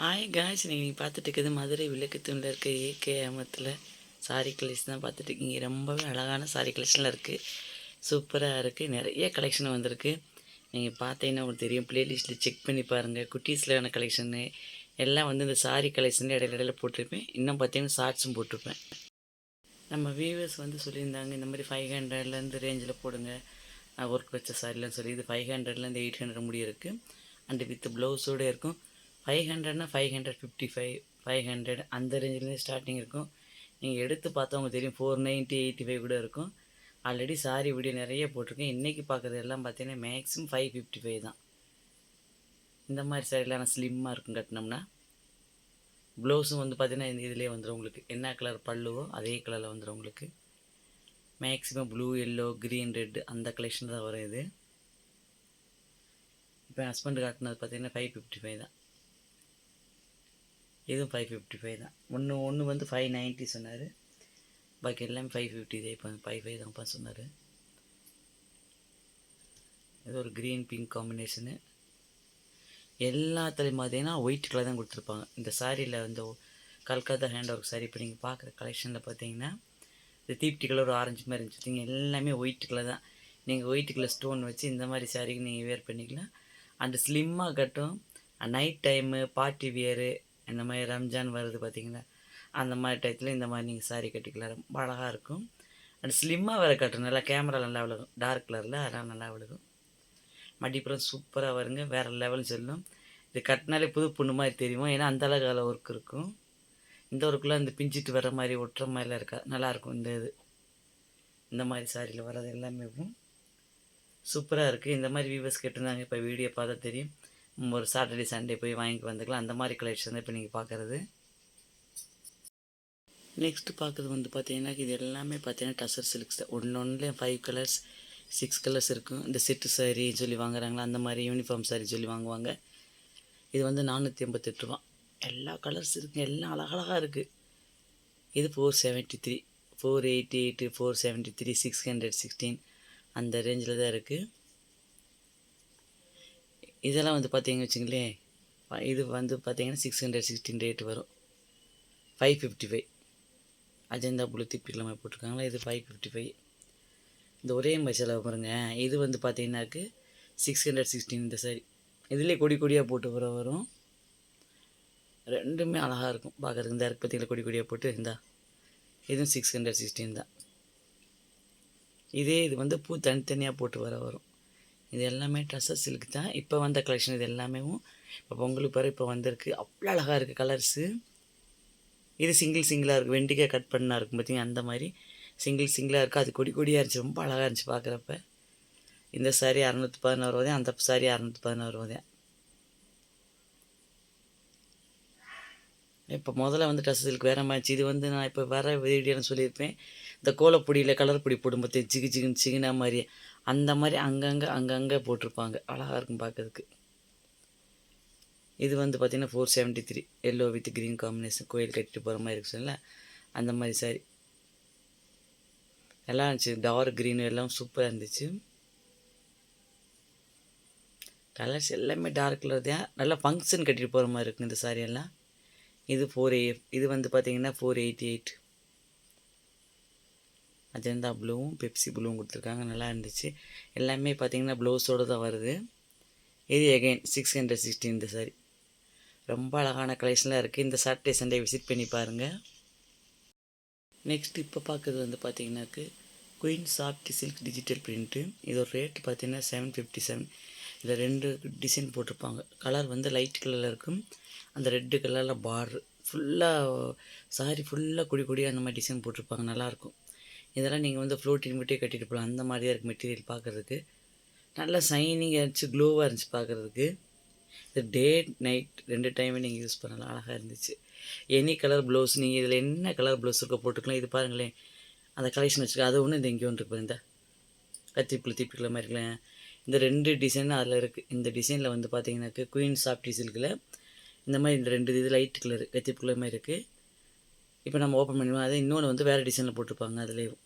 Hi காய்ச்சி நீங்கள் பார்த்துட்டு இருக்கிறது மதுரை விளக்குத்தூணில் இருக்க ஏகே அமத்தில் சாரி கலெக்ஷன் தான் பார்த்துட்டு இருக்கீங்க ரொம்பவே அழகான சாரி கலெக்ஷனில் இருக்குது சூப்பராக இருக்குது நிறைய கலெக்ஷன் வந்திருக்கு. நீங்கள் பார்த்தீங்கன்னா உங்களுக்கு தெரியும். ப்ளேலிஸ்ட்டில் செக் பண்ணி பாருங்கள் குட்டீஸ்லான கலெக்ஷனு எல்லாம் வந்து இந்த சாரி கலெக்ஷன் இடையில இடையில போட்டிருப்பேன். இன்னும் பார்த்தீங்கன்னா ஷார்ட்ஸும் போட்டிருப்பேன். நம்ம வியூவர்ஸ் வந்து சொல்லியிருந்தாங்க இந்த மாதிரி ஃபைவ் ஹண்ட்ரட்லேருந்து ரேஞ்சில் போடுங்க. ஒர்க் வச்ச சாரிலாம் சொல்லி இது ஃபைவ் ஹண்ட்ரட்லேருந்து எயிட் ஹண்ட்ரட் முடி இருக்குது அண்டு வித் ப்ளவுஸோடு இருக்கும். Five ஹண்ட்ரட்னா five hundred fifty five five hundred அந்த ரேஞ்சிலேருந்து ஸ்டார்டிங் இருக்கும். நீங்கள் எடுத்து பார்த்தவங்க தெரியும் ஃபோர் நைன்ட்டி எயிட்டி ஃபைவ் கூட இருக்கும். ஆல்ரெடி சாரி வீடியோ நிறைய போட்டிருக்கேன். இன்றைக்கி பார்க்குறது எல்லாம் பார்த்தீங்கன்னா மேக்ஸிமம் ஃபைவ் ஃபிஃப்டி ஃபைவ் தான். இந்த மாதிரி சாரிலாம் நான் ஸ்லிம்மாக இருக்கும் கட்டினோம்னா ப்ளவுஸும் வந்து பார்த்தீங்கன்னா இந்த இதிலே வந்துடும் உங்களுக்கு. என்ன கலர் பல்லுவோ அதே கலரில் வந்துடும் உங்களுக்கு. Maximum blue yellow green red அந்த கலெக்ஷன் தான் வரும் இது. இப்போ ஹஸ்பண்ட் காட்டினது பார்த்தீங்கன்னா ஃபைவ் ஃபிஃப்டி ஃபைவ் தான். இதுவும் ஃபைவ் ஃபிஃப்டி ஃபைவ் தான். ஒன்று ஒன்று வந்து ஃபைவ் நைன்ட்டி சொன்னார். பாக்கி எல்லாமே ஃபைவ் ஃபிஃப்டி இதே இப்போ ஃபைவ் ஃபைவ் தான்ப்பா சொன்னார். இது ஒரு க்ரீன் பிங்க் காம்பினேஷனு எல்லாத்துலேயும் பார்த்தீங்கன்னா ஒயிட் கலர் தான் கொடுத்துருப்பாங்க. இந்த சாரியில் வந்து கல்கத்தா ஹேண்ட் ஒர்க் சாரி இப்போ நீங்கள் பார்க்குற கலெக்ஷனில் பார்த்தீங்கன்னா இந்த தீப்டி கலர் ஒரு ஆரஞ்சு மாதிரி இருந்துச்சு. எல்லாமே ஒயிட் கலர் தான். நீங்கள் ஒயிட் கலர் ஸ்டோன் வச்சு இந்த மாதிரி சாரிக்கு நீங்கள் வேர் பண்ணிக்கலாம். அண்டு ஸ்லிம்மாக கட்டும் நைட் டைமு பார்ட்டி வியரு இந்த மாதிரி ரம்ஜான் வருது பார்த்தீங்களா அந்த மாதிரி டயத்தில் இந்த மாதிரி நீங்கள் சாரி கட்டிக்கலாம் ரொம்ப அழகாக இருக்கும். அண்ட் ஸ்லிம்மாக வேறு கட்டணும் நல்லா கேமரா நல்லா விழுகும். டார்க் கலரில் அதெல்லாம் நல்லா விழுகும். மடிப்புறம் சூப்பராக வருங்க. வேறு லெவல் செல்லும். இது கட்டினாலே புது பொண்ணு மாதிரி தெரியுமா. ஏன்னா அந்த அளவுக்கு ஒர்க் இருக்கும். இந்த ஒர்க்கில் இந்த பிஞ்சிட்டு வர மாதிரி ஒட்டுற மாதிரிலாம் இருக்கா? நல்லாயிருக்கும் இந்த இது. இந்த மாதிரி சாரியில் வர்றது எல்லாமே. சூப்பராக இருக்குது இந்த மாதிரி வியூவர்ஸ் கேட்டிருந்தாங்க. இப்போ வீடியோ பார்த்தா தெரியும். ஒரு சாட்டர்டே சண்டே போய் வாங்கி வந்துக்கலாம். அந்த மாதிரி கலெக்ஷன் தான் இப்போ நீங்கள் பார்க்குறது நெக்ஸ்ட்டு பார்க்குறது வந்து பார்த்தீங்கன்னா இது எல்லாமே பார்த்தீங்கன்னா டசர் சில்க்ஸ் தான். ஒன்று ஒன்றுலேயும் ஃபைவ் கலர்ஸ் சிக்ஸ் கலர்ஸ் இருக்கும். இந்த செட்டு சாரி சொல்லி வாங்குறாங்களா அந்த மாதிரி யூனிஃபார்ம் சாரி சொல்லி வாங்குவாங்க. இது வந்து நானூற்றி எண்பத்தெட்டு ரூபா. எல்லா கலர்ஸ் இருக்குது எல்லாம் அழகழகாக இருக்குது இது four seventy three four eighty eight four seventy three six hundred sixteen அந்த ரேஞ்சில் தான் இருக்குது இதெல்லாம் வந்து பார்த்தீங்கன்னு வச்சுங்களேன் இது வந்து பார்த்தீங்கன்னா சிக்ஸ் ஹண்ட்ரட் சிக்ஸ்டீன் ரேட் வரும். Five fifty five Ajanta blue திப்பிக்கிழமை போட்டிருக்காங்களா இது ஃபைவ் ஃபிஃப்டி ஃபைவ் இந்த ஒரே மசாலா பாருங்க. இது வந்து பார்த்தீங்கன்னாக்கு சிக்ஸ் ஹண்ட்ரட் சிக்ஸ்டீன் இந்த சாரி இதுலேயே கொடி கொடியாக போட்டு வர வரும். ரெண்டுமே அழகாக இருக்கும். பார்க்குறதுக்கு இந்த இருக்கு பார்த்தீங்களா கொடி கொடியாக போட்டு இருந்தா இதுவும் சிக்ஸ் ஹண்ட்ரட் சிக்ஸ்டீன் தான். இதே இது வந்து பூ தனித்தனியாக போட்டு வர வரும். இது எல்லாமே ட்ரெஸ்ஸஸ் சில்க் தான். இப்போ வந்த கலெக்ஷன் இது எல்லாமே இப்போ பொங்கலுக்கு பிறகு இப்போ வந்திருக்கு. அவ்வளோ அழகாக இருக்குது கலர்ஸு இது சிங்கிள் சிங்கிளாக இருக்குது வெண்டிக்காய் கட் பண்ணால் இருக்கும் பார்த்தீங்கன்னா அந்த மாதிரி சிங்கிள் சிங்கிளாக இருக்குது அது கொடி கொடியாக இருந்துச்சு. ரொம்ப அழகாக இருந்துச்சு பார்க்குறப்ப இந்த சாரி அறநூற்றி பதினாறு ரூபாய் அந்த சாரி அறநூற்றி பதினாறு ரூபாய் இப்போ முதல்ல வந்து ட்ரெஸ் சில்க் வேறு மாதிரி இது வந்து நான் இப்போ வர வீடியோன்னு சொல்லியிருப்பேன். இந்த கோலப்பொடியில் கலர் பொடி போடும்போது ஜிகு ஜிகுன்னு சிகினா மாதிரி. அந்த மாதிரி அங்கங்கே அங்கங்கே போட்டிருப்பாங்க. அழகாக இருக்கும் பார்க்கறதுக்கு இது வந்து பார்த்திங்கன்னா four seventy three yellow with green combination கோயில் கட்டிட்டு போகிற மாதிரி இருக்குல்ல அந்த மாதிரி சாரி எல்லாம் இருந்துச்சு. டார்க் க்ரீன் எல்லாம் சூப்பராக இருந்துச்சு. கலர்ஸ் எல்லாமே டார்க் கலர் தான். நல்லா ஃபங்க்ஷன் கட்டிட்டு போகிற மாதிரி இருக்கும் இந்த சாரி எல்லாம். இது ஃபோர் ஏ இது வந்து பார்த்திங்கன்னா ஃபோர் எயிட்டி எயிட் அஜந்தா ப்ளூவும் பெப்சி ப்ளூவும் கொடுத்துருக்காங்க. நல்லா இருந்துச்சு. எல்லாமே பார்த்திங்கன்னா ப்ளவுஸோடு தான் வருது. இது எகைன் சிக்ஸ் ஹண்ட்ரட் சிக்ஸ்டீன் இந்த சாரி ரொம்ப அழகான கலெக்ஷன்லாம் இருக்குது இந்த சாட்டர்டே சண்டே விசிட் பண்ணி பாருங்கள் நெக்ஸ்ட் இப்போ பார்க்குறது வந்து பார்த்திங்கனாக்கு queen soft silk digital print இதோட ரேட் பார்த்திங்கன்னா செவன் ஃபிஃப்டி செவன் இதில் ரெண்டு டிசைன் போட்டிருப்பாங்க. கலர் வந்து லைட் கலரில் இருக்கும். அந்த ரெட்டு கலரில் பார்ட்ரு ஃபுல்லாக சாரி ஃபுல்லாக குடி கொடி அந்த மாதிரி டிசைன் போட்டிருப்பாங்க. நல்லாயிருக்கும் இதெல்லாம் நீங்கள் வந்து ஃப்ளோட்டின் மட்டும் கட்டிட்டு போகலாம் அந்த மாதிரியாக இருக்குது மெட்டீரியல் பார்க்குறதுக்கு நல்லா சைனிங்காக இருந்துச்சு க்ளோவாக இருந்துச்சு பார்க்குறதுக்கு இது டே நைட் ரெண்டு டைமே நீங்கள் யூஸ் பண்ணலாம். அழகாக இருந்துச்சு. எனி கலர் ப்ளவுஸ் நீங்கள் இதில் என்ன கலர் ப்ளவுஸ் இருக்கோ போட்டுக்கலாம். இது பாருங்களேன். அந்த கலெக்ஷன் வச்சுக்க அது ஒன்று இந்த இங்கே ஒன்று இருக்கு இந்த கத்திப்புல தீப்பிக்கல மாதிரி இருக்கலாம் இந்த ரெண்டு டிசைன் அதில் இருக்குது இந்த டிசைனில் வந்து பார்த்தீங்கன்னாக்க குயின் சாஃப்டி சில்கில் இந்த மாதிரி இந்த ரெண்டு இது லைட் கலர் கத்திப்புள்ள மாதிரி இருக்குது இப்போ நம்ம ஓப்பன் பண்ணுவோம் அதே இன்னொன்று வந்து வேறு டிசைனில் போட்டிருப்பாங்க. அதுலேயும்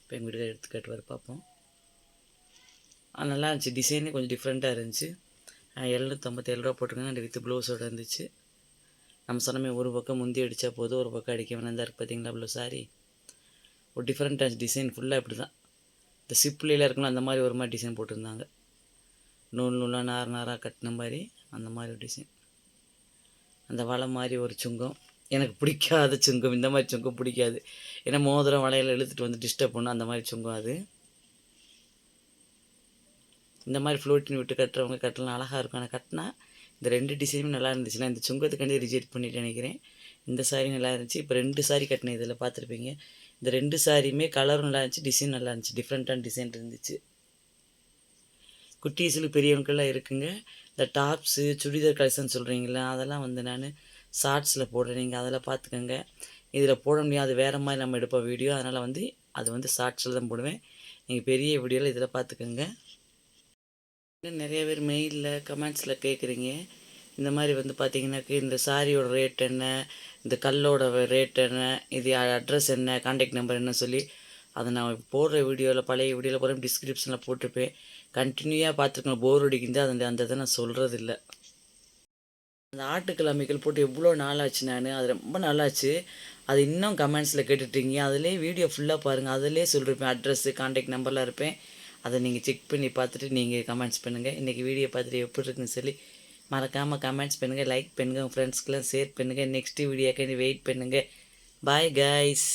இப்போ எங்கள் வீட்டுக்கார எடுத்து கேட்டு வர பார்ப்போம் நல்லா இருந்துச்சு. டிசைனே கொஞ்சம் டிஃப்ரெண்ட்டாக இருந்துச்சு. எழுநூற்றம்பத்தேழு ரூபா போட்டிருக்காங்க. அந்த வித் ப்ளவுஸோடு இருந்துச்சு. நம்ம சொன்னமே ஒரு பக்கம் முந்தி அடித்தா போதும் ஒரு பக்கம் அடிக்க வேணாம். தான் இருக்குது பார்த்தீங்களா ப்ளூ சாரி ஒரு டிஃப்ரெண்ட் டிசைன் ஃபுல்லாக இப்படி தான் இந்த சிப்ளியில் இருக்கலாம் அந்த மாதிரி ஒரு மாதிரி டிசைன் போட்டிருந்தாங்க. நூல் நூலாக நார் நாராக கட்டின மாதிரி அந்த மாதிரி ஒரு டிசைன் அந்த வலை மாதிரி ஒரு சுங்கம். எனக்கு பிடிக்காத சுங்கம் இந்த மாதிரி சுங்கம் பிடிக்காது. ஏன்னா மோதிரம் வளையல் இழுத்துட்டு வந்து டிஸ்டர்ப் பண்ணும் அந்த மாதிரி சுங்கம் அது. இந்த மாதிரி ஃப்ளோட்டின் விட்டு கட்டுறவங்க கட்டலாம் அழகாக இருக்கும். ஆனால் கட்டினா இந்த ரெண்டு டிசைனும் நல்லா இருந்துச்சுன்னா இந்த சுங்கத்துக்காண்டி ரிஜெக்ட் பண்ணிட்டு நினைக்கிறேன். இந்த சாரி நல்லா இருந்துச்சு. இப்போ ரெண்டு சாரி கட்டினேன் இதில் பார்த்துருப்பீங்க. இந்த ரெண்டு சாரியுமே கலரும் நல்லா இருந்துச்சு டிசைன் நல்லா இருந்துச்சு. டிஃப்ரெண்ட்டான டிசைன் இருந்துச்சு. குட்டீஸில் பெரியவங்களாம் இருக்குங்க. இந்த டாப்ஸு சுடிதார் கலெக்ஷன் சொல்கிறீங்களா அதெல்லாம் வந்து நான் ஷார்ட்ஸில் போடுறேன் நீங்கள் அதெல்லாம் பார்த்துக்கோங்க இதில் போட முடியாது வேறு மாதிரி நம்ம எடுப்போம் வீடியோ. அதனால் வந்து அது வந்து ஷார்ட்ஸில் தான் போடுவேன். நீங்கள் பெரிய வீடியோவில் இதில் பார்த்துக்கோங்க இன்னும் நிறைய பேர் மெயிலில் கமெண்ட்ஸில் கேட்குறீங்க இந்த மாதிரி வந்து பார்த்தீங்கன்னாக்க இந்த சாரியோட ரேட் என்ன? இந்த கல்லோட ரேட் என்ன? இது அட்ரஸ் என்ன? காண்டாக்ட் நம்பர் என்ன சொல்லி அதை நான் போடுற வீடியோவில் பழைய வீடியோவில் போகிற டிஸ்கிரிப்ஷனில் போட்டிருப்பேன். கண்டினியூவாக பார்த்துருக்கோம் போர் அடிக்குது. அந்த அந்த இதை நான் சொல்கிறது இல்லை அந்த ஆட்டுக்கிழமைகள் போட்டு எவ்வளோ நாளாச்சு நான்? அது ரொம்ப நாளாச்சு. அது இன்னும் கமெண்ட்ஸில் கேட்டுட்டீங்க. அதிலே வீடியோ ஃபுல்லாக பாருங்கள் அதிலே சொல்லியிருப்பேன் அட்ரஸ்ஸு காண்டாக்ட் நம்பர்லாம் இருப்பேன். அதை நீங்கள் செக் பண்ணி பார்த்துட்டு நீங்கள் கமெண்ட்ஸ் பண்ணுங்கள் இன்றைக்கி வீடியோ பார்த்துட்டு எப்படி இருக்குன்னு சொல்லி மறக்காமல் கமெண்ட்ஸ் பண்ணுங்கள் லைக் பண்ணுங்கள் உங்கள் ஃப்ரெண்ட்ஸ்க்கெலாம் ஷேர் பண்ணுங்கள் நெக்ஸ்ட்டு வீடியோக்காண்டி வெயிட் பண்ணுங்கள் பாய் கைஸ்